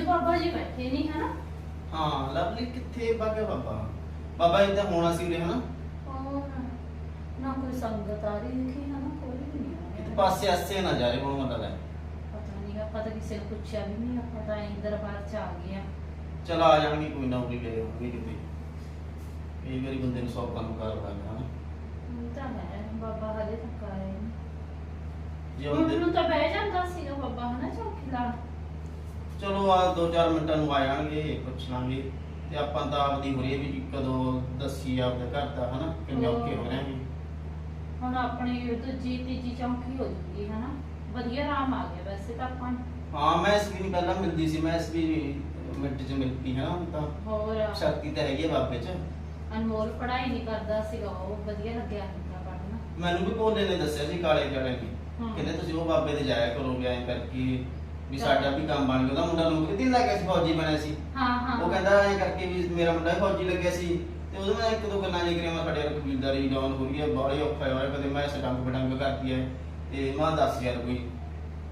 ਅੱਜ ਬਾਬਾ ਜੀ ਬੈਠੇ ਨਹੀਂ ਹਨਾ? ਹਾਂ ਲਵਲੀ ਕਿੱਥੇ ਬਾਗਾ ਬਾਬਾ? ਬਾਬਾ ਜੀ ਤਾਂ ਹੋਣਾ ਸੀ ਉਰੇ ਹਨਾ? ਹੋਰ ਨਾ ਕੋਈ ਸੰਗਤ ਆ ਰਹੀ ਦੇਖੀ ਹਨਾ? ਕੋਈ ਵੀ ਨਹੀਂ ਆ ਕਿਤੇ ਰਿਹਾ। ਪਾਸੇ ਆਸੇ ਨਾ ਜਾ ਰਹੇ ਹੁਣ ਮਤਲਬ ਹੈ। ਪਤਾ ਨਹੀਂ ਆਪਾਂ ਤਾਂ ਕਿਸੇ ਨੂੰ ਪੁੱਛਿਆ ਵੀ ਨਹੀਂ ਆਪਾਂ ਤਾਂ ਐਂ ਦਰਬਾਰ ਚ ਆ ਗਏ ਆ। ਚਲ ਆ ਜਾਣਗੇ ਕੋਈ ਨਾ ਉਰੇ ਗਏ ਹੋਣਗੇ ਕਿਤੇ। ਕਈ ਵਾਰੀ ਬੰਦੇ ਨੂੰ ਸੌ ਕੰਮ ਕਰ ਲੱਗਦਾ ਹਨਾ? ਉਹ ਤਾਂ ਹੈ ਬਾਬਾ ਹਲੇ ਤੱਕ ਹੀ ਨਹੀਂ ਜੇ ਹੁਣ ਬੰਦੇ ਨੂੰ ਤਾਂ ਬਹਿ ਜਾਂਦਾ ਸੀਗਾ ਬਾਬਾ ਹਨਾ ਚੌਕੀ ਲਾ ਚਲੋ ਆ 2-4 ਮਿੰਟਾਂ ਨੂੰ ਆ ਜਾਣਗੇ ਪੁੱਛ ਲਾਂਗੇ। ਤੇ ਆਪਾਂ ਤਾਂ ਆਪਦੀ ਹੋ ਰਹੀ ਹੈ ਵੀ ਕਦੋਂ ਦੱਸੀ ਆਪਦੇ ਘਰ ਦਾ ਹਨਾ? ਕਿੰਨੇ ਔਖੇ ਹੋ ਰਹੇ ਹਾਂ ਹੁਣ ਆਪਣੀ ਦੂਜੀ ਤੀਜੀ ਚੌਂਕੀ ਹੋ ਜੂਗੀ ਹਨਾ? ਵਧੀਆ ਆਰਾਮ ਆ ਗਿਆ ਵੈਸੇ ਤਾਂ ਆਪਾਂ ਨੂੰ। ਹਾਂ ਮੈਂ ਇਸ ਵੀ ਪਹਿਲਾਂ ਮਿਲਦੀ ਸੀ ਮੈਂ ਇਸ ਵੀ ਮਿੰਟ ਚ ਮਿਲਦੀ ਹੈ ਹੁਣ ਤਾਂ ਹੋਰ? ਸ਼ਕਤੀ ਤਾਂ ਹੈਗੀ ਹੈ ਬਾਬੇ ਚ। ਅਨਮੋਲ ਪੜ੍ਹਾਈ ਨਹੀਂ ਕਰਦਾ ਸੀਗਾ ਉਹ ਵਧੀਆ ਲੱਗਿਆ ਹੁੰਦਾ ਮੈਨੂੰ ਵੀ ਭੋਲੇ ਨੇ ਦੱਸਿਆ ਸੀ ਕਾਲੇ ਕਾਲੇ ਨੇ। ਕਹਿੰਦੇ ਤੁਸੀਂ ਉਹ ਬਾਬੇ ਦੇ ਜਾਇਆ ਕਰੋਗੇ ਐਂ ਕਰਕੇ ਵੀ ਸਾਡਾ ਵੀ ਕੰਮ ਬਣ ਗਿਆ। ਉਹਦਾ ਮੁੰਡਾ ਨੀ ਲੱਗਿਆ ਸੀ ਫੌਜੀ ਬਣਿਆ ਸੀ। ਹਾਂ ਹਾਂ। ਉਹ ਕਹਿੰਦਾ ਐਂ ਕਰਕੇ ਵੀ ਮੇਰਾ ਮੁੰਡਾ ਵੀ ਫੌਜੀ ਲੱਗਿਆ ਸੀ। ਤੇ ਉਹਦੇ ਨਾਲ ਇੱਕ ਦੋ ਗੱਲਾਂ ਜਿਹੀਆਂ ਮੈਂ ਸਾਡੇ ਨਾਲ ਕਬੀਲਦਾਰੀ ਡਾਊਨ ਹੋ ਰਹੀ ਹੈ ਬਾਹਲੇ ਔਖਾ ਹੋਇਆ ਕਦੇ ਮੈਂ ਸਟੰਗ ਬਟੰਗ ਕਰਦੀ ਹੈ ਤੇ ਮਾਂ ਦੱਸ ਯਾਰ ਕੋਈ।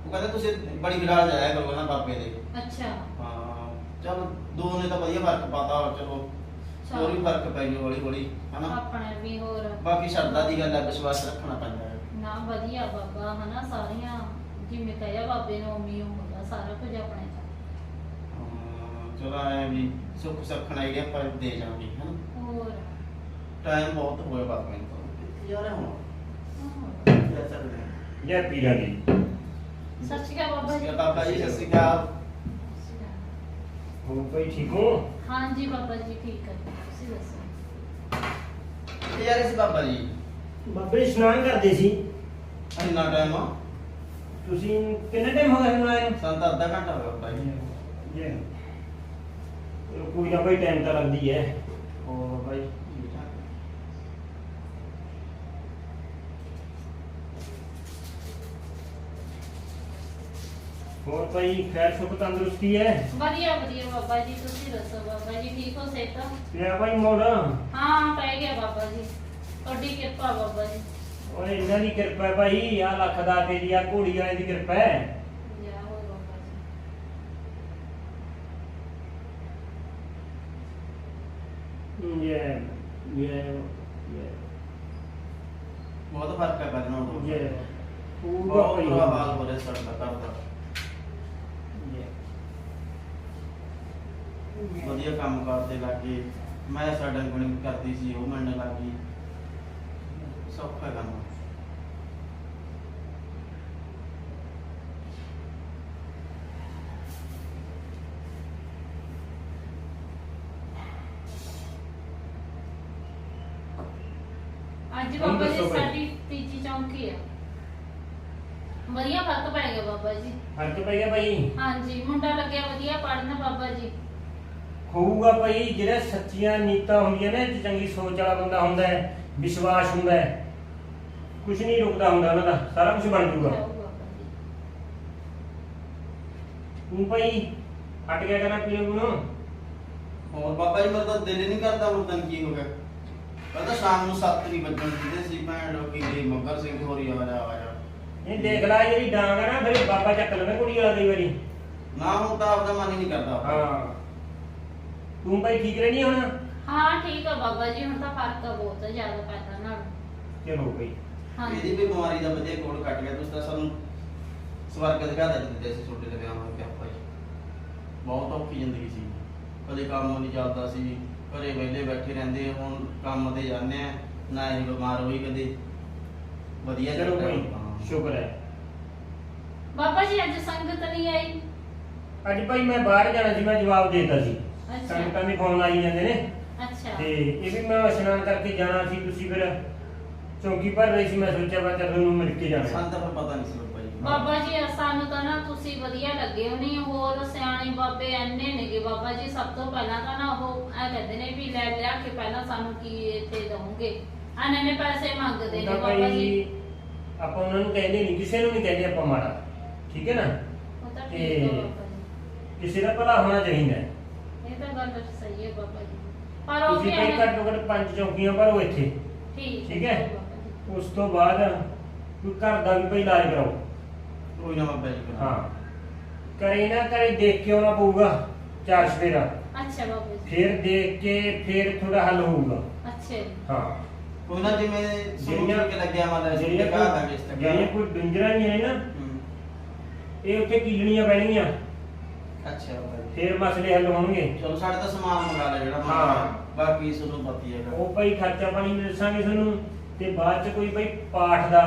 ਉਹ ਕਹਿੰਦਾ ਤੁਸੀਂ ਬੜੀ ਵਿਰਾਲ ਜਾਇਆ ਕਰੋ ਨਾ ਬਾਬੇ ਦੇ। ਅੱਛਾ। ਹਾਂ ਚਲ ਦੋ ਨੇ ਤਾਂ ਵਧੀਆ ਫ਼ਰਕ ਪਾਤਾ ਚਲੋ। ਹੋਰ ਵੀ ਫ਼ਰਕ ਪੈ ਜੂ ਹੌਲੀ ਹੌਲੀ ਹਨਾ? ਆਪਣੇ ਵੀ ਹੋਰ। ਬਾਕੀ ਸ਼ਰਧਾ ਦੀ ਗੱਲ ਹੈ ਵਿਸ਼ਵਾਸ ਰੱਖਣਾ ਪੈਂਦਾ ਹੈ। ਨਾ ਵਧੀਆ ਬਾਬਾ ਹਨਾ ਸਾਰੀਆਂ। ਜਿਵੇਂ ਕਹਿਆ ਬਾਬੇ ਨੇ ਉਮੀ ਹੁੰਦਾ ਸਾਰਾ ਕੁਝ ਆਪਣੇ ਚ। ਹਾਂ, ਚਲੋ ਐ ਵੀ ਸੁੱਖ ਸਖਣਾ ਜਿਹੜੇ ਆਪਾਂ ਦੇ ਜਾਵਾਂਗੇ ਹਨਾ? ਹੋਰ? ਟਾਈਮ ਬਹੁਤ ਹੋਇਆ ਬਾਬਾ ਜੀ ਤੋਂ। ਯਾਰ ਹੁਣ। ਹੋਰ। ਕਿਆ ਚੱਲ ਰਿਹਾ ਜੈ ਪੀਰਾਂ ਦੀ ਸਤਿ ਸ਼੍ਰੀ ਅਕਾਲ ਬਾਬਾ ਜੀ। ਸਤਿ ਬਾਬਾ ਜੀ ਸਤਿ ਸ਼੍ਰੀ ਅਕਾਲ। ਹੋ ਭਾਈ ਠੀਕ ਹੋ? ਹਾਂਜੀ ਬਾਬਾ ਜੀ ਠੀਕ ਹੈ ਤੁਸੀਂ ਦੱਸੋ? ਇਹ ਯਾਰ ਇਸ ਬਾਬਾ ਜੀ? ਬਾਬੇ ਇਸ਼ਨਾਨ ਕਰਦੇ ਸੀ। ਇੰਨਾ ਟਾਈਮ ਆ? ਤੁਸੀਂ ਕਿੰਨੇ ਟਾਈਮ ਹੋ ਗਿਆ ਤੁਹਾਨੂੰ ਆਏ ਨੂੰ? ਸਾਨੂੰ ਤਾਂ ਅੱਧਾ ਘੰਟਾ ਹੋ ਗਿਆ ਬਾਬਾ ਜੀ। ਜੈ। ਚਲੋ ਕੋਈ ਨਾ ਭਾਈ ਟਾਈਮ ਤਾਂ ਲੱਗਦੀ ਹੈ। ਹੋਰ ਬਾਬਾ ਜੀ ਠੀਕ ਠਾਕ। ਹੋਰ ਭਾਈ ਖੈਰ ਸੁਖ ਤੰਦਰੁਸਤੀ ਹੈ? ਵਧੀਆ ਵਧੀਆ ਬਾਬਾ ਜੀ ਤੁਸੀਂ ਦੱਸੋ ਬਾਬਾ ਜੀ ਠੀਕ ਹੋ ਸਿਹਤ? ਪਿਆ ਭਾਈ ਮੋੜ ਹਾਂ ਪੈ ਗਿਆ ਬਾਬਾ ਜੀ। ਤੁਹਾਡੀ ਕਿਰਪਾ ਬਾਬਾ ਜੀ। ਓਏ ਇਹਨਾਂ ਦੀ ਕਿਰਪਾ ਹੈ ਭਾਈ ਆ ਲੱਖ ਦਾ ਤੇਰੀ ਆ ਘੋੜੀ ਵਾਲੇ ਦੀ ਕਿਰਪਾ ਹੈ। ਜਾ ਹੋ ਜੈ ਬਹੁਤ ਫ਼ਰਕ ਹੈ ਪਹਿਲਾਂ ਨਾਲੋਂ। ਜੈ ਪੂਰਾ ਬਹੁਤ ਭਾਈ। ਬੁਰਾ ਹਾਲ ਹੋ ਰਿਹਾ ਸਾਡਾ ਘਰ ਦਾ। ਜੈ ਵਧੀਆ ਕੰਮ ਕਰਦੇ ਲੱਗੇ ਮੈਂ ਸਾਡਾ ਗੁਣੀ ਕਰਦੀ ਸੀ ਉਹ ਮੰਨਣ ਲੱਗੀ ਸੌਖਾ ਕੰਮ ਅੱਜ ਹੁਣ ਬਾਬਾ ਜੀ ਦੱਸੋ ਭਾਈ। ਸਾਡੀ ਤੀਜੀ ਚੌਂਕੀ ਆ। ਵਧੀਆ ਫ਼ਰਕ ਪੈ ਗਿਆ ਬਾਬਾ ਜੀ। ਫ਼ਰਕ ਪੈ ਗਿਆ ਭਾਈ ਹਾਂਜੀ ਮੁੰਡਾ ਲੱਗਿਆ ਵਧੀਆ ਪੜਨ ਬਾਬਾ ਜੀ। ਹੋਊਗਾ ਭਾਈ ਜਿਹੜਾ ਸੱਚੀਆਂ ਨੀਤਾਂ ਹੁੰਦੀਆਂ ਨੇ ਚੰਗੀ ਸੋਚ ਵਾਲਾ ਬੰਦਾ ਹੁੰਦਾ ਹੈ ਵਿਸ਼ਵਾਸ ਹੁੰਦਾ ਹੈ। ਕੁਝ ਨਹੀਂ ਰੁਕਦਾ ਹੁੰਦਾ ਉਹਨਾਂ ਦਾ ਸਾਰਾ ਕੁਝ ਬਣ ਜੂਗਾ ਜਾਊ ਬਾਬਾ ਜੀ। ਤੂੰ ਭਾਈ ਹਟ ਗਿਆ ਕਰਨਾ ਪੀਣ ਨੂੰ। ਹੋਰ ਬਾਬਾ ਜੀ ਤਾਂ ਦਿਲ ਨਹੀਂ ਕਰਦਾ ਹੁਣ ਤਾਂ ਕੀ ਹੋ ਗਿਆ ਕਹਿੰਦਾ ਸ਼ਾਮ ਨੂੰ 7 ਵਜੇ ਵੱਜਣ ਦਿੰਦੇ ਸੀ ਭੈਣ ਲੋਕੀ ਗਈ ਮੱਗਰ ਸਿੰਘ ਹੋਰੀ ਆ ਜਾ ਆ ਜਾ। ਇਹ ਦੇਖ ਲੈ ਜਿਹੜੀ ਡਾਂਗ ਹੈ ਨਾ ਫਿਰ ਬਾਬਾ ਚੱਕ ਲੈਂਦਾ ਕੁੜੀ ਵਾਲਾ ਕਈ ਵਾਰੀ। ਨਾ ਹੁਣ ਤਾਂ ਆਪਦਾ ਮਨ ਹੀ ਨਹੀਂ ਕਰਦਾ ਹਾਂ। ਤੂੰ ਭਾਈ ਠੀਕ ਰਹਿਣੀ ਹੁਣ? ਹਾਂ ਠੀਕ ਆ ਬਾਬਾ ਜੀ ਹੁਣ ਤਾਂ ਫ਼ਰਕ ਬਹੁਤ ਜ਼ਿਆਦਾ ਪਹਿਲਾਂ ਨਾਲ ਚਲੋ ਭਾਈ। ਹਾਂਜੀ। ਇਹਦੀ ਵੀ ਬਿਮਾਰੀ ਦਾ ਵਧੀਆ ਕੋਡ ਕੱਟ ਗਿਆ ਤੁਸੀਂ ਤਾਂ ਸਾਨੂੰ ਸਵਰਗ ਦਿਖਾ ਦਿੱਤੇ ਸੀ ਛੋਟੇ ਦੇ ਵਿਆਹ ਕੇ ਆਪਾਂ ਜੀ ਬਹੁਤ ਔਖੀ ਜ਼ਿੰਦਗੀ ਸੀ। ਕਦੇ ਕੰਮ ਨਹੀਂ ਚੱਲਦਾ ਸੀ ਘਰੇ ਵਿਹਲੇ ਬੈਠੇ ਰਹਿੰਦੇ ਹੁਣ ਕੰਮ ਤੇ ਜਾਂਦੇ ਆ ਨਾ ਇਹ ਬਿਮਾਰ ਹੋਈ ਕਦੇ। ਵਧੀਆ ਚਲੋ ਚੱਲ ਰਿਹਾ ਭਾਈ ਕੰਮ। ਸ਼ੁਕਰ ਹੈ। ਬਾਬਾ ਜੀ ਅੱਜ ਸੰਗਤ ਨਹੀਂ ਆਈ? ਅੱਜ ਭਾਈ ਮੈਂ ਬਾਹਰ ਜਾਣਾ ਸੀ ਮੈਂ ਜਵਾਬ ਦੇਤਾ ਸੀ। ਅੱਛਾ। ਸੰਗਤਾਂ ਦੇ ਫੋਨ ਆਈ ਜਾਂਦੇ ਨੇ। ਅੱਛਾ। ਤੇ ਇਹ ਵੀ ਮੈਂ ਇਸ਼ਨਾਨ ਕਰਕੇ ਜਾਣਾ ਸੀ ਤੁਸੀਂ ਫਿਰ ਚੌਂਕੀ ਭਰ ਰਹੀ ਸੀ ਮੈਂ ਸੋਚਿਆ ਮੈਂ ਚੱਲ ਨੂੰ ਮਿਲ ਕੇ ਜਾਣਾ। ਸਾਨੂੰ ਤਾਂ ਫਿਰ ਪਤਾ ਨਹੀਂ ਸੀ ਬਾਬਾ ਜੀ। ਬਾਬਾ ਜੀ ਸਾਨੂੰ ਤਾਂ ਨਾ ਤੁਸੀਂ ਵਧੀਆ ਲੱਗੇ ਹੋ। ਨਹੀਂ ਹੋਰ ਸਿਆਣੇ ਬਾਬੇ ਐਨੇ ਨੇਗੇ। ਬਾਬਾ ਜੀ ਸਭ ਤੋਂ ਪਹਿਲਾਂ ਤਾਂ ਨਾ ਉਹ ਐ ਕਹਿੰਦੇ ਨੇ ਵੀ ਲੈ ਲਿਆ ਕੇ ਪਹਿਲਾਂ ਸਾਨੂੰ ਕੀ ਇੱਥੇ ਦਵੋਗੇ ਐਨੇ ਨੇ ਪੈਸੇ ਮੰਗਦੇ ਨੇ ਤਾਂ ਬਾਬਾ ਜੀ। ਭਾਈ ਆਪਾਂ ਉਹਨਾਂ ਨੂੰ ਕਹਿੰਦੇ ਨਹੀਂ ਕਿਸੇ ਨੂੰ ਨਹੀਂ ਕਹਿੰਦੇ ਆਪਾਂ ਮਾੜਾ। ਠੀਕ ਹੈ ਨਾ? ਉਹ ਤਾਂ ਠੀਕ ਤੇ- ਹੈ ਬਾਬਾ ਜੀ। ਕਿਸੇ ਦਾ ਭਲਾ ਹੋਣਾ ਚਾਹੀਦਾ ਹੈ। ਇਹ ਤਾਂ ਗੱਲ ਸਹੀ ਹੈ ਬਾਬਾ ਜੀ। ਪਰ ਉਹ ਤੁਸੀਂ ਵੀ ਭਾਈ ਐਵੇਂ- ਘੱਟੋ ਘੱਟ ਪੰਜ ਚੌਕੀਆਂ ਭਰੋ ਇੱਥੇ। ਠੀਕ ਠੀਕ ਹੈ? ਉਸ ਤੋਂ ਬਾਅਦ ਕੋਈ ਘਰ ਦਾ ਵੀ ਭਾਈ ਇਲਾਜ ਕਰਾਓ। ਕੋਈ ਨਾ ਬਾਬਾ ਜੀ। ਹਾਂ। ਕਰੇ ਨਾ ਕਰੇ ਦੇਖ ਕੇ ਆਉਣਾ ਪਊਗਾ ਚਾਰ ਸਵੇਰਾ ਅੱਛਾ ਬਾਬਾ ਜੀ। ਫਿਰ ਦੇਖ ਕੇ ਫਿਰ ਥੋੜਾ ਹੱਲ ਹੋਊਗਾ। ਅੱਛਾ ਜੀ। ਹਾਂ। ਕੋਈ ਨਾ ਜਿਵੇਂ ਜਿਹੜੀਆਂ- ਸੋਚ ਕੇ ਲੱਗਿਆ ਮਾਤਾ ਜੀ ਜਿਹੜੀਆਂ ਲਗਾ ਦਾਂਗੇ ਇਸ ਕੋਈ ਤੱਕ ਜਿਹੜੀਆਂ ਕੋਈ ਡੰਜਰਾਂ ਨਹੀਂ ਹੈ ਨਾ ਹੂੰ। ਇਹ ਉੱਥੇ ਕੀਲਣੀਆਂ ਪੈਣਗੀਆਂ। ਅੱਛਾ ਬਾਬਾ ਜੀ। ਫਿਰ ਮਸਲੇ ਹੱਲ ਹੋਣਗੇ। ਚਲੋ ਸਾਡੇ ਤਾਂ ਸਮਾਨ ਮੰਗਾ ਲਿਆ ਜਿਹੜਾ ਹਾਂ। ਬਾਕੀ ਤੁਹਾਨੂੰ ਪਤਾ ਹੀ ਹੈਗਾ। ਉਹ ਭਾਈ ਖਰਚਾ ਪਾਣੀ ਵੀ ਦੱਸਾਂਗੇ ਤੁਹਾਨੂੰ। ਤੇ ਬਾਅਦ ਚ ਕੋਈ ਭਾਈ ਪਾਠ ਦਾ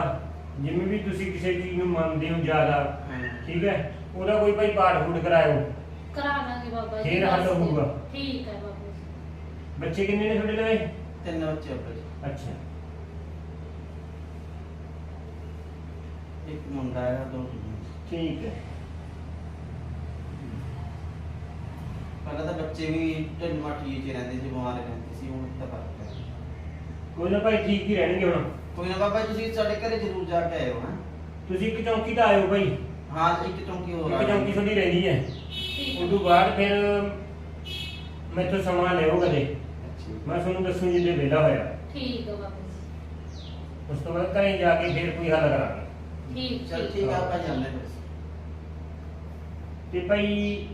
ਜਿਵੇਂ ਵੀ ਤੁਸੀਂ ਕਿਸੇ ਚੀਜ਼ ਨੂੰ ਮੰਨਦੇ ਹੋ ਜ਼ਿਆਦਾ। ਠੀਕ ਹੈ? ਉਹਦਾ ਕੋਈ ਭਾਈ ਪਾਠ ਫੂਟ ਕਰਾਇਓ। ਕਰਾ ਦਾਂਗੇ ਬਾਬਾ ਜੀ ਫਿਰ ਹੱਲ ਦੱਸ ਦਿਓ। ਹੋਊਗਾ। ਠੀਕ ਹੈ ਬਾਬਾ ਜੀ। ਬੱਚੇ ਕਿੰਨੇ ਨੇ ਤੁਹਾਡੇ ਲਵੇ ਤਿੰਨ ਬੱਚੇ ਬਾਬਾ ਜੀ। ਅੱਛਾ। ਇੱਕ ਮੁੰਡਾ ਹੈ ਦੋ ਕੁੜੀਆਂ। ਠੀਕ ਹੈ। ਪਹਿਲਾਂ ਤਾਂ ਬੱਚੇ ਵੀ ਢਿੱਡ ਮੱਠੀ ਚ ਰਹਿੰਦੇ ਸੀ ਬਿਮਾਰ ਰਹਿੰਦੇ ਸੀ ਹੁਣ ਤਾਂ ਫ਼ਰਕ ਹੈ। ਕੋਈ ਨਾ ਭਾਈ ਠੀਕ ਹੀ ਰਹਿਣਗੇ ਹੁਣ। ਕੋਈ ਨਾ ਬਾਬਾ ਤੁਸੀਂ ਸਾਡੇ ਘਰੇ ਜ਼ਰੂਰ ਜਾ ਕੇ ਆਇਓ ਹਾਂ। ਤੁਸੀਂ ਇੱਕ ਚੌਂਕੀ ਤਾਂ ਆਇਓ ਭਾਈ। ਹਾਂ ਇੱਕ ਚੌਂਕੀ ਹੋਰ ਆ ਇੱਕ ਚੌਂਕੀ ਤੁਹਾਡੀ ਰਹਿੰਦੀ ਹੈ। ਠੀਕ ਹੈ ਉਦੋਂ ਬਾਅਦ ਫਿਰ ਮੈਥੋਂ ਸਮਾਂ ਲਿਓ ਕਦੇ। ਅੱਛਾ। ਮੈਂ ਤੁਹਾਨੂੰ ਦੱਸੂ ਜਿੱਦੇ ਵਿਹਲਾ ਹੋਇਆ। ਠੀਕ ਹੈ ਬਾਬਾ ਜੀ। ਉਸ ਤੋਂ ਬਾਅਦ ਘਰੇ ਜਾ ਕੇ ਫਿਰ ਕੋਈ ਹੱਲ ਕਰਾਂਗੇ। ਠੀਕ ਚਲ ਠੀਕ। ਆ ਆਪਾਂ ਜਾਂਦੇ ਹਾਂ ਤੇ ਭਾਈ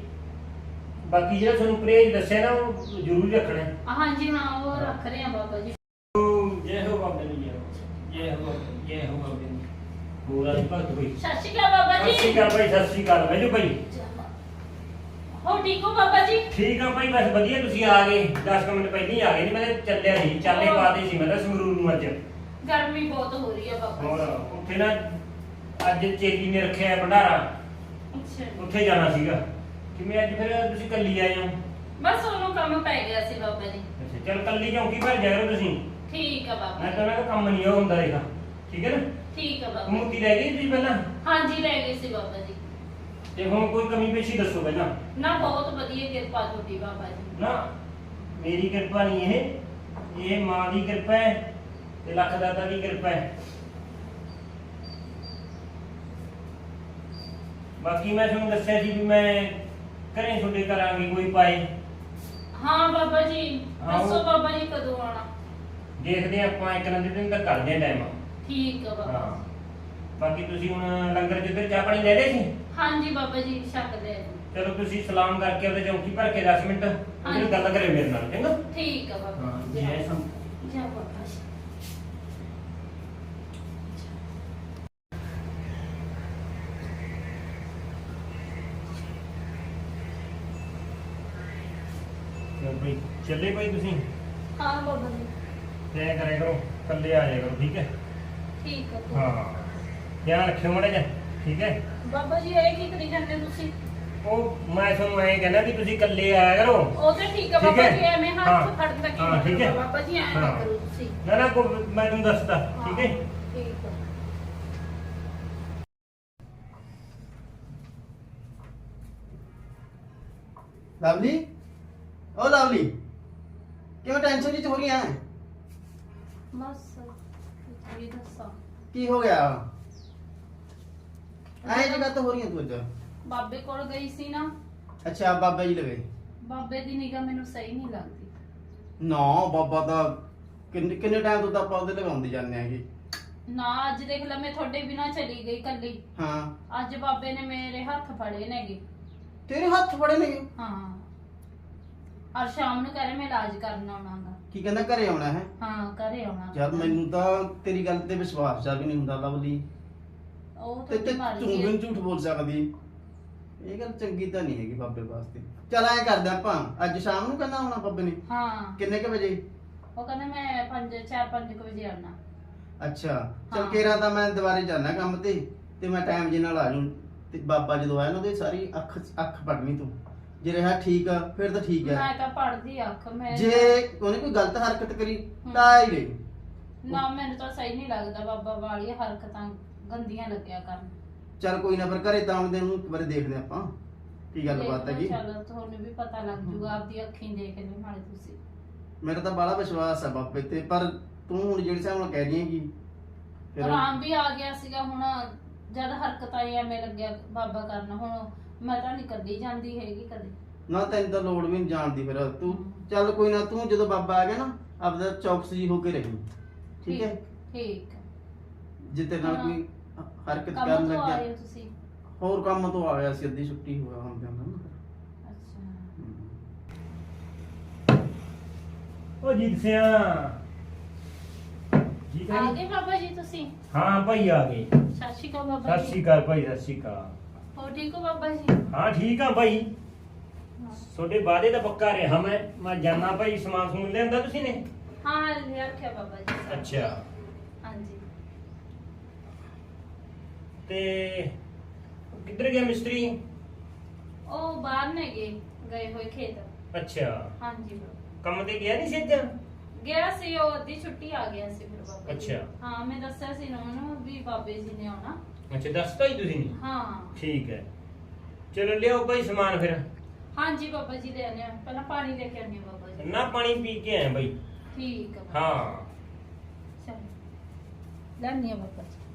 ਬਾਕੀ ਜਿਹੜਾ ਤੁਹਾਨੂੰ ਪ੍ਰੇਜ ਦੱਸਿਆ ਨਾ ਉਹ ਜ਼ਰੂਰ ਰੱਖਣਾ ਹੈ। ਹਾਂਜੀ ਹਾਂ ਉਹ ਰੱਖ ਰਹੇ ਆ ਬਾਬਾ ਜੀ। ਜੈ ਹੋ ਜੈ ਹੋ ਬਾਬਾ ਪੂਰਾ ਭਗਤ ਭਾਈ ਸਤਿ ਸ਼੍ਰੀ ਅਕਾਲ ਬਾਬਾ ਸਤਿ ਸ਼੍ਰੀ ਜੀ ਅਕਾਲ ਭਾਈ ਸਤਿ ਸ਼੍ਰੀ ਅਕਾਲ। ਬੈਜੋ ਭਾਈ ਹੋ ਠੀਕ ਹੋ ਬਾਬਾ ਜੀ? ਠੀਕ ਆ ਭਾਈ ਬਸ ਵਧੀਆ। ਤੁਸੀਂ ਆ ਗਏ। 10 ਮਿੰਟ ਪਹਿਲਾਂ ਹੀ ਆ ਗਏ ਨਹੀਂ ਮੈਂ ਤਾਂ ਚੱਲਿਆ ਸੀ। ਚਾਲੇ ਪਾਦੇ ਸੀ ਮੈਂ ਤਾਂ ਸੰਗਰੂਰ ਨੂੰ ਅੱਜ। ਗਰਮੀ ਬਹੁਤ ਹੋ ਰਹੀ ਹੈ ਹੋਰ ਬਾਬਾ ਉੱਥੇ ਨਾ ਅੱਜ ਚੇਲੀ ਨੇ ਰੱਖਿਆ ਹੈ ਭੰਡਾਰਾ। ਅੱਛਾ। ਜੀ। ਉੱਥੇ ਜਾਣਾ ਸੀਗਾ। ਕਿਵੇਂ ਅੱਜ ਫਿਰ ਤੁਸੀਂ ਕੱਲੀ ਆਏ ਹੋ? ਬਸ ਉਹਨੂੰ ਕੰਮ ਪੈ ਗਿਆ ਸੀ ਬਾਬਾ ਜੀ। ਅੱਛਾ ਚਲ ਕੱਲੀ ਚੌਂਕੀ ਭਰ ਜਾ ਕਰੋ ਤੁਸੀਂ। ਠੀਕ ਹੈ ਬਾਬਾ। ਮੈਂ ਜੀ। ਤਾਂ ਨਾ ਕੰਮ ਨਹੀਂ ਉਹ ਹੁੰਦਾ ਦੇਖਾ ਠੀਕ ਹੈ ਨਾ? ਠੀਕ ਹੈ ਬਾਬਾ। ਮੁੱਤੀ ਰਹਿ ਗਈ ਤੁਸੀਂ ਪਹਿਲਾਂ? ਹਾਂਜੀ ਲੈ ਗਏ ਸੀ ਬਾਬਾ ਜੀ। ਤੇ ਹੁਣ ਕੋਈ ਕਮੀ ਪੇਸ਼ੀ ਦੱਸੋ ਪਹਿਲਾਂ। ਨਾ ਬਹੁਤ ਵਧੀਆ ਕਿਰਪਾ ਤੁਹਾਡੀ ਬਾਬਾ ਜੀ। ਨਾ ਮੇਰੀ ਕਿਰਪਾ ਨਹੀਂ ਇਹ। ਇਹ ਮਾਂ ਦੀ ਕਿਰਪਾ ਹੈ ਤੇ ਲੱਖ ਦਾਤਾ ਦੀ ਕਿਰਪਾ ਹੈ। ਬਾਕੀ ਮੈਂ ਤੁਹਾਨੂੰ ਦੱਸਿਆ ਸੀ ਵੀ ਮੈਂ ਘਰੇ ਤੁਹਾਡੇ ਕਰਾਂਗੇ ਕੋਈ ਪਾਏ। ਹਾਂ ਬਾਬਾ ਜੀ। ਦੱਸੋ ਬਾਬਾ ਜੀ ਕਦੋਂ ਆਉਣਾ? ਦੇਖਦੇ ਹਾਂ ਆਪਾਂ ਇੱਕ ਨਾ ਦਿਨ ਤੱਕ ਕਰਦੇ ਹਾਂ ਟਾਈਮ ਠੀਕ ਹੈ ਬਾਬਾ। ਹਾਂ। ਬਾਕੀ ਤੁਸੀਂ ਹੁਣ ਲੰਗਰ ਜਿੱਧਰ ਚਾਹ ਪਾਣੀ ਲੈ ਲਏ ਸੀ? ਹਾਂਜੀ ਬਾਬਾ ਜੀ ਛਕਦੇ ਆ ਜੀ। ਚਲੋ ਤੁਸੀਂ ਸਲਾਮ ਕਰਕੇ ਉਹਦੇ ਚੌਂਕੀ ਭਰ ਕੇ 10 ਮਿੰਟ ਹਾਂਜੀ। ਗੱਲ ਕਰਿਓ ਮੇਰੇ ਨਾਲ ਚੰਗਾ? ਠੀਕ ਹੈ ਬਾਬਾ। ਹਾਂ ਜੀ। ਜੈ ਸੰ। ਜੈ ਬਾਬਾ ਜੀ। ਚਲੋ ਭਾਈ ਚੱਲੇ ਭਾਈ ਤੁਸੀਂ? ਹਾਂ ਬਾਬਾ ਜੀ। ਤੈਅ ਕਰਿਆ ਕਰੋ ਇਕੱਲੇ ਆ ਜਾਇਆ ਕਰੋ ਠੀਕ ਹੈ? ਠੀਕ ਹੈ। ਹਾਂ ਧਿਆਨ ਰੱਖਿਓ ਮੜਾ ਜਾ ਠੀਕ ਹੈ? ਬਾਬਾ ਜੀ ਇਹ ਕੀ ਕਰੀ ਜਾਂਦੇ ਤੁਸੀਂ? ਉਹ ਮੈਂ ਤੁਹਾਨੂੰ ਐਂ ਕਹਿੰਦਾ ਵੀ ਤੁਸੀਂ ਇਕੱਲੇ ਆਇਆ ਕਰੋ। ਉਹ ਤਾਂ ਠੀਕ ਹੈ ਠੀਕ ਬਾਬਾ ਹੈ? ਜੀ ਐਵੇਂ ਹੱਥ ਹਾਂ। ਫੜਨ ਦਾ ਕੀ ਹਾਂ, ਠੀਕ ਹੈ? ਮਤਲਬ ਬਾਬਾ ਜੀ ਐਂ ਨਾ ਹਾਂ। ਕਰੋ ਤੁਸੀਂ। ਨਾ ਨਾ ਕੋਈ ਮੈਂ ਤੁਹਾਨੂੰ ਦੱਸਦਾ ਠੀਕ ਹੈ? ਹਾਂ, ਠੀਕ ਹੈ। ਲਵਲੀ? ਓ ਲਵਲੀ ਕਿਉਂ ਟੈਨਸ਼ਨ ਵਿੱਚ ਹੋ ਰਹੀ ਹੈ ਬਸ ਇਹ ਦੱਸਾਂ ਕੀ ਹੋ ਗਿਆ? ਐਂ ਜਗ੍ਹਾ ਤਾਂ ਹੋ ਰਹੀ ਹੈ ਤੂੰ ਅੱਜ? ਬਾਬੇ ਕੋਲ ਗਈ ਸੀ ਨਾ। ਅੱਛਾ ਬਾਬਾ ਜੀ ਲਵੇ। ਬਾਬੇ ਦੀ ਨਿਗਾਹ ਮੈਨੂੰ ਸਹੀ ਨਹੀਂ ਲੱਗਦੀ। ਨਾ ਬਾਬਾ ਦਾ ਕਿੰਨੇ ਕਿੰਨੇ ਟਾਈਮ ਤੋਂ ਤਾਂ ਆਪਾਂ ਉਹਦੇ ਲਗਾਉਂਦੇ ਜਾਂਦੇ ਆਂਗੇ ਨਾ ਅੱਜ ਦੇਖ ਲੈ ਮੈਂ ਤੁਹਾਡੇ ਬਿਨਾ ਚਲੀ ਗਈ ਕੱਲੀ ਹਾਂ। ਅੱਜ ਬਾਬੇ ਨੇ ਮੇਰੇ ਹੱਥ ਫੜੇ ਨੇਗੇ। ਤੇਰੇ ਹੱਥ ਫੜੇ ਨੇ ਹਾਂ। ਔਰ ਸ਼ਾਮ ਨੂੰ ਕਰੇ ਮੈਂ ਇਲਾਜ ਕਰਨ ਆਉਣਾਗਾ ਕੀ ਕਹਿੰਦਾ ਘਰੇ ਆਉਣਾ ਹੈ? ਹਾਂ ਘਰੇ ਆਉਣਾ। ਯਾਰ ਮੈਨੂੰ ਤਾਂ ਤੇਰੀ ਗੱਲ ਤੇ ਵਿਸ਼ਵਾਸ ਜਾ ਵੀ ਨਹੀਂ ਹੁੰਦਾ ਲਵਲੀ। ਉਹ ਤੇ ਤਾਂ ਵੀ ਨੀ ਝੂਠ ਬੋਲ ਸਕਦੀ। ਇਹ ਗੱਲ ਚੰਗੀ ਤਾਂ ਨਹੀਂ ਹੈਗੀ ਬਾਬੇ ਵਾਸਤੇ। ਚਲ ਐਂ ਕਰਦੇ ਆਪਾਂ ਅੱਜ ਸ਼ਾਮ ਨੂੰ ਕਹਿੰਦਾ ਆਉਣਾ ਬਾਬੇ ਨੇ? ਹਾਂ। ਕਿੰਨੇ ਕ ਵਜੇ? ਉਹ ਕਹਿੰਦਾ ਮੈਂ 5 4 5 ਵਜੇ ਆਉਣਾ। ਅੱਛਾ ਚਲ ਹਾਂ। ਕੇਰਾ ਤਾਂ ਮੈਂ ਦੁਬਾਰੇ ਜਾਣਾ ਕੰਮ ਤੇ ਤੇ ਮੈਂ ਟਾਈਮ ਜੇ ਨਾਲ ਆ ਜੂ ਤੇ ਬਾਬਾ ਜਦੋਂ ਆਇਆ ਨਾ ਉਹਦੀ ਸਾਰੀ ਅੱਖ ਅੱਖ ਪੜਨੀ ਤੂੰ। ਜੇ ਰਿਹਾ ਠੀਕ ਆ ਫਿਰ ਤਾਂ ਠੀਕ ਹੈ ਮੈਂ ਤਾਂ ਪੜਦੀ ਅੱਖ ਮੈਂ ਜੇ ਉਹਨੇ ਕੋਈ ਗਲਤ ਹਰਕਤ ਕਰੀ ਤਾਂ ਹੀ ਗਈ ਨਾ ਮੈਨੂੰ ਤਾਂ ਸਹੀ ਨਹੀਂ ਲੱਗਦਾ ਬਾਬਾ ਵਾਲੀ ਹਰਕਤਾਂ ਗੰਦੀਆਂ ਲੱਗਿਆ ਕਰਨ। ਚਲ ਕੋਈ ਨਾ ਫਿਰ ਘਰੇ ਤਾਂ ਆਉਂਦੇ ਨੂੰ ਇੱਕ ਵਾਰੀ ਦੇਖਦੇ ਆਪਾਂ ਕੀ ਗੱਲਬਾਤ ਹੈਗੀ। ਚਲੋ ਤੁਹਾਨੂੰ ਵੀ ਪਤਾ ਲੱਗ ਜੂਗਾ ਆਪਦੀ ਅੱਖੀਂ ਦੇਖ ਲਿਓ ਨਾਲੇ ਤੁਸੀਂ। ਮੇਰਾ ਤਾਂ ਬੜਾ ਵਿਸ਼ਵਾਸ ਹੈ ਬਾਬੇ ਤੇ ਪਰ ਤੂੰ ਹੁਣ ਜਿਹੜੀ ਹਿਸਾਬ ਨਾਲ ਕਹਿ ਰਹੀ ਹੈਗੀ ਫਿਰ ਆਰਾਮ ਵੀ ਆ ਗਿਆ ਸੀਗਾ ਹੁਣ ਜਦ ਹਰਕਤਾਂ ਐਵੇਂ ਲੱਗਿਆ ਬਾਬਾ ਕਰਨ ਹੁਣ ਮੈਂ ਤਾਂ ਨਹੀਂ ਕੱਢੀ ਜਾਂਦੀ ਹੈਗੀ ਕਦੇ। ਨਾ ਤੈਨੂੰ ਤਾਂ ਲੋੜ ਵੀ ਨਹੀਂ ਜਾਣਦੀ ਫਿਰ। ਤੂੰ ਚੱਲ ਕੋਈ ਨਾ ਤੂੰ ਜਦੋਂ ਬਾਬਾ ਆ ਗਿਆ ਨਾ ਆਪਦਾ ਚੌਕਸੀ ਹੋ ਕੇ ਰਹੀ ਠੀਕ ਹੈ? ਠੀਕ ਹੈ। ਜੇ ਤੇਰੇ ਨਾਲ ਹਾਂ। ਕੋਈ ਹਰਕਤ ਕੰਮ ਕਰਨ ਤੋਂ ਆ ਰਹੇ ਲੱਗਿਆ ਹੋ ਤੁਸੀਂ? ਹੋਰ ਕੰਮ ਤੋਂ ਆ ਗਿਆ ਸੀ ਅੱਧੀ ਛੁੱਟੀ ਹੋਇਆ ਹੁੰਦੇ ਹੁੰਦਾ ਨਾ। ਅੱਛਾ। ਉਹ ਜੀਤ ਸਿਆ। ਜੀਤ ਆ ਹੈ ਗਏ ਬਾਬਾ ਜੀ ਤੁਸੀਂ? ਹਾਂ ਭਾਈ ਆ ਗਏ। ਸਤਿ ਸ਼੍ਰੀ ਅਕਾਲ ਬਾਬਾ ਸਤਿ ਸ਼੍ਰੀ ਜੀ ਅਕਾਲ ਭਾਈ ਸਤਿ ਸ਼੍ਰੀ ਅਕਾਲ। ਹੋ ਠੀਕ ਹੋ ਬਾਬਾ ਜੀ? ਹਾਂ ਠੀਕ ਆ ਭਾਈ। ਤੁਹਾਡੇ ਵਾਅਦੇ ਦਾ ਪੱਕਾ ਰਿਹਾ। ਮੈਂ ਮੈਂ ਜਾਣਾ ਭਾਈ ਸਮਾਨ ਸਮੂਨ ਲਿਆਂਦਾ ਤੁਸੀਂ ਨੇ? ਹਾਂ ਲੈ ਰੱਖਿਆ ਬਾਬਾ ਜੀ। ਅੱਛਾ। ਹਾਂਜੀ। ਤੇ ਕਿੱਧਰ ਗਿਆ ਮਿਸਤਰੀ? ਉਹ ਬਾਹਰ ਨੇ ਗਏ ਗਏ ਹੋਏ ਖੇਤ। ਅੱਛਾ। ਹਾਂਜੀ ਬਾਬਾ ਕੰਮ ਤੇ ਗਿਆ ਨਹੀਂ ਸਿੱਧਾ ਗਿਆ ਸੀ ਉਹ ਅੱਧੀ ਛੁੱਟੀ ਆ ਗਿਆ ਸੀ ਫਿਰ ਬਾਬਾ ਜੀ। ਅੱਛਾ। ਹਾਂ ਮੈਂ ਦੱਸਿਆ ਸੀ ਨਾ ਉਹਨੂੰ ਵੀ ਬਾਬੇ ਜੀ ਨੇ ਆਉਣਾ। ਅੱਛਾ ਦੱਸਤਾ ਹੀ ਤੁਸੀਂ ਨੇ ਹਾਂ। ਠੀਕ ਹੈ। ਚਲੋ ਲਿਆਓ ਭਾਈ ਸਮਾਨ ਫਿਰ। ਹਾਂਜੀ ਬਾਬਾ ਜੀ ਲੈ ਆਨੇ ਪਹਿਲਾਂ ਪਾਣੀ ਲੈ ਕੇ ਆਨੇ ਬਾਬਾ ਜੀ। ਨਾ ਪਾਣੀ ਪੀ ਕੇ ਆਏ ਭਾਈ ਠੀਕ ਆ ਬਾਬਾ। ਹਾਂ। ਚਲੋ ਲੈਣੀ ਆ ਬਾਬਾ ਜੀ।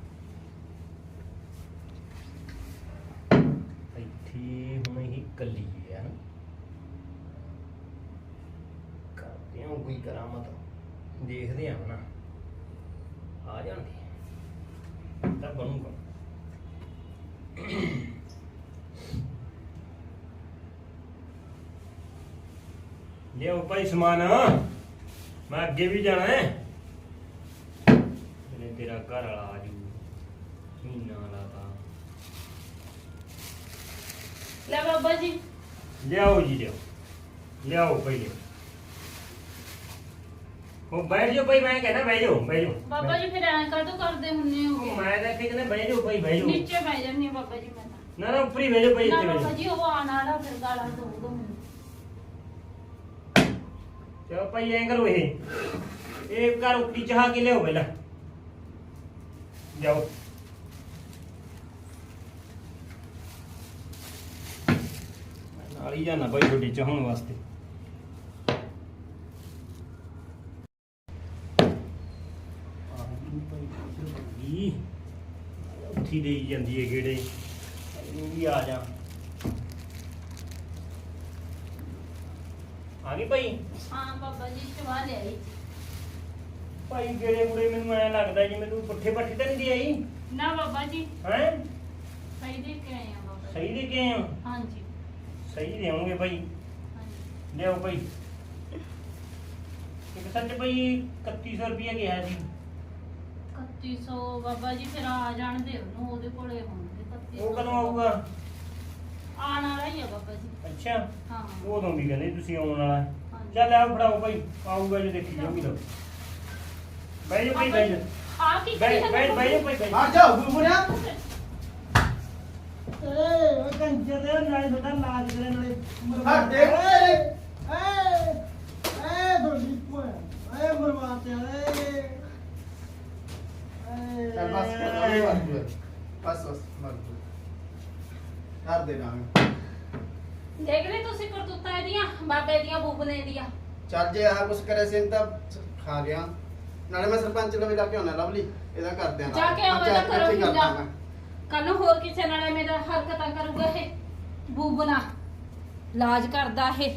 ਇੱਥੇ ਹੁਣ ਹੀ ਕੱਲੀ ਹੈ ਨਾ। ਕਰਦੇ ਹਾਂ ਕੋਈ ਕਰਾਮਤ। ਦੇਖਦੇ ਹਾਂ ਨਾ ਆ ਜਾਂਦੀ ਹੈ। ਤਾਂ ਬਣੂਗਾ। ਲਿਆਓ ਭਾਈ ਸਮਾਨ। ਮੈਂ ਅੱਗੇ ਵੀ ਜਾਣਾ ਹੈ। ਇਹਨੇ ਤੇਰਾ ਘਰ ਵਾਲਾ ਆ ਜੂ। ਮਹੀਨਾ ਲਾਤਾ ਲੈ ਬਾਬਾ ਜੀ। ਲਿਆਓ ਜੀ ਲਿਆਓ। ਲਿਆਓ ਪਹਿਲੇ ਉਹ ਬੈਠ ਜਾਓ ਭਾਈ ਮੈਂ ਕਹਿੰਦਾ ਬਹਿ ਜਾਓ ਬਹਿ ਜਾਓ। ਬਾਬਾ ਜੀ ਫਿਰ ਐਂ ਕਾਹਤੋਂ ਕਰਦੇ ਹੁੰਨੇ ਹੋ? ਮੈਂ ਤਾਂ ਇੱਥੇ ਕਹਿੰਦਾ ਬਹਿ ਜਾਓ ਭਾਈ ਬਹਿ ਜਾਓ। ਨੀਚੇ ਬਹਿ ਜਾਂਦੀ ਆ ਬਾਬਾ ਜੀ ਮੈਂ ਤਾਂ। ਨਾ ਨਾ ਉੱਪਰ ਹੀ ਬਹਿ ਜਾਓ ਭਾਈ ਨਾ ਇੱਥੇ ਬਹਿ ਬਾਬਾ ਜਾਓ। ਜੀ ਉਹ ਆਣ ਵਾਲਾ ਫਿਰ ਗਾਲਾਂ ਦਊਗਾ ਮੈਨੂੰ। ਚਲੋ ਭਾਈ ਐਂ ਕਰੋ ਇਹ। ਇਹ ਘਰ ਉੱਪਰੀ ਚਾਹ ਕੇ ਲਿਆਓ ਪਹਿਲਾਂ। ਜਾਓ। ਨਾਲ ਹੀ ਜਾਣਾ ਭਾਈ ਤੁਹਾਡੇ ਚਾਹਣ ਵਾਸਤੇ ਕੀ ਉੱਥੀ ਦੇਈ ਜਾਂਦੀ ਹੈ ਗੇੜੇ। ਇਹਨੂੰ ਵੀ ਆ ਜਾ। ਆ ਗਈ ਭਾਈ? ਹਾਂ ਬਾਬਾ ਜੀ ਸ਼ਵਾ ਲਿਆਈ ਭਾਈ ਗੇੜੇ ਮੁੜੇ ਮੈਨੂੰ ਐ ਲੱਗਦਾ ਜੀ ਮੈਨੂੰ ਪੁੱਠੇ ਪੱਠੇ ਤਾਂ ਨਹੀਂ ਦੀ ਆਈ? ਨਾ ਬਾਬਾ ਜੀ। ਹੈ? ਸਹੀ ਦੇ ਕੇ ਆਏ ਆ ਬਾਬਾ ਜੀ। ਸਹੀ ਦੇ ਕੇ ਆਏ ਹੋ? ਹਾਂਜੀ। ਸਹੀ ਦੇਵੋਗੇ ਭਾਈ। ਹਾਂਜੀ। ਲਿਆਓ ਭਾਈ। ਇੱਕ ਸੱਚ ਭਾਈ 3100 ਰੁਪਇਆ ਗਿਆ ਸੀ। 3100 ਬਾਬਾ ਜੀ ਫਿਰ ਆ ਜਾਣ ਦੇ ਉਹਨੂੰ ਉਹਦੇ ਕੋਲੇ ਹੋਣਗੇ 3100 ਉਹ ਕਦੋਂ ਆਊਗਾ? ਆਉਣ ਵਾਲਾ ਹੀ ਆ ਬਾਬਾ ਜੀ। ਅੱਛਾ। ਹਾਂ। ਉਦੋਂ ਵੀ ਕਹਿੰਦੇ ਤੁਸੀਂ ਆਉਣ ਵਾਲਾ ਹੈ। ਹਾਂਜੀ। ਚੱਲ ਆ ਫੜਾਓ ਭਾਈ ਆਊਗਾ ਜੇ ਦੇਖੀ ਜਾਊਗੀ ਲੋ ਬਹਿ ਜਾ ਭਾਈ ਬਹਿ ਜਾ ਆ ਕੀ ਬਹਿ ਕਰੀ ਬਹਿ ਜਾਂਦਾ ਬਹਿ ਜਾ? ਭਾਈ ਬਹਿ ਜਾ ਆ ਜਾ ਬੁਰਬੁਰਿਆ ਏ ਉਹ ਕੰਜਰ ਦੇ ਨਾਲੇ ਤੁਹਾਡਾ ਲਾਜ ਦੇ ਨਾਲੇ। ਦੇਖ। ਏ ਏ ਏ ਦੋਲੀ ਪੋਏ ਏ ਮਰਵਾਤੇ ਏ। ਚੱਲ ਬਸ ਕਰ ਅਬੇ ਬਸ ਬਸ ਬਸ ਮਰ ਕਰ ਦੇ ਨਾ ਦੇਖ ਲੈ ਤੁਸੀਂ ਕਰਤੂਤਾਂ ਇਹਦੀਆਂ ਬਾਬੇ ਦੀਆਂ ਬੂਬਨੇ ਦੀਆਂ। ਚੱਲ ਜੇ ਆਹ ਕੁਛ ਕਰੇ ਸੀ ਤਾਂ ਖਾ ਗਿਆ। ਨਾਲੇ ਮੈਂ ਸਰਪੰਚ ਲਵੇ ਜਾ ਕੇ ਆਉਣਾ ਲਵਲੀ। ਇਹਦਾ ਕਰਦੇ ਆ ਜਾ ਕੇ ਆਓ ਇਹਦਾ ਕਰੋ ਹਿੰਦਾ। ਕੱਲ ਨੂੰ ਹੋਰ ਕਿਸੇ ਨਾਲ ਮੇਰਾ ਹਰਕਤਾਂ ਕਰੂਗਾ ਇਹ ਬੂਬਨਾ ਲਾਜ ਕਰਦਾ ਇਹ।